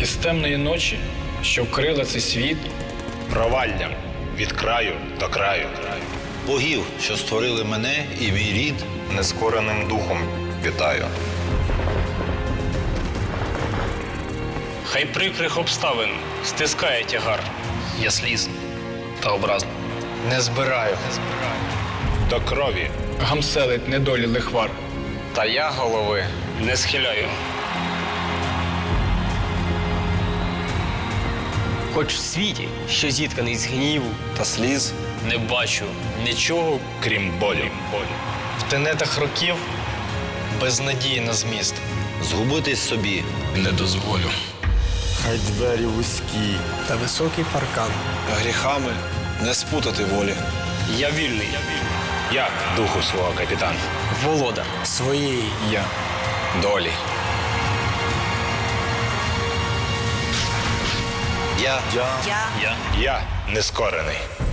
Із темної ночі, що вкрила цей світ, проваллям від краю до краю. Богів, що створили мене і мій рід, Нескореним духом вітаю. Хай прикрих обставин стискає тягар. Я сліз та образ. Не збираю. До крові гамселить недолі лихвар. Та я голови. Не схиляю. Хоч в світі, що зітканий з гніву, Та сліз. не бачу нічого. крім болі. В тенетах років без надії на зміст. згубитись собі. Не дозволю. Хай двері вузькі. та високий паркан. Гріхами не спутати волі. Я вільний. Я духу свого капітан. Володар. Своєї я. Долі. Я Я нескорений.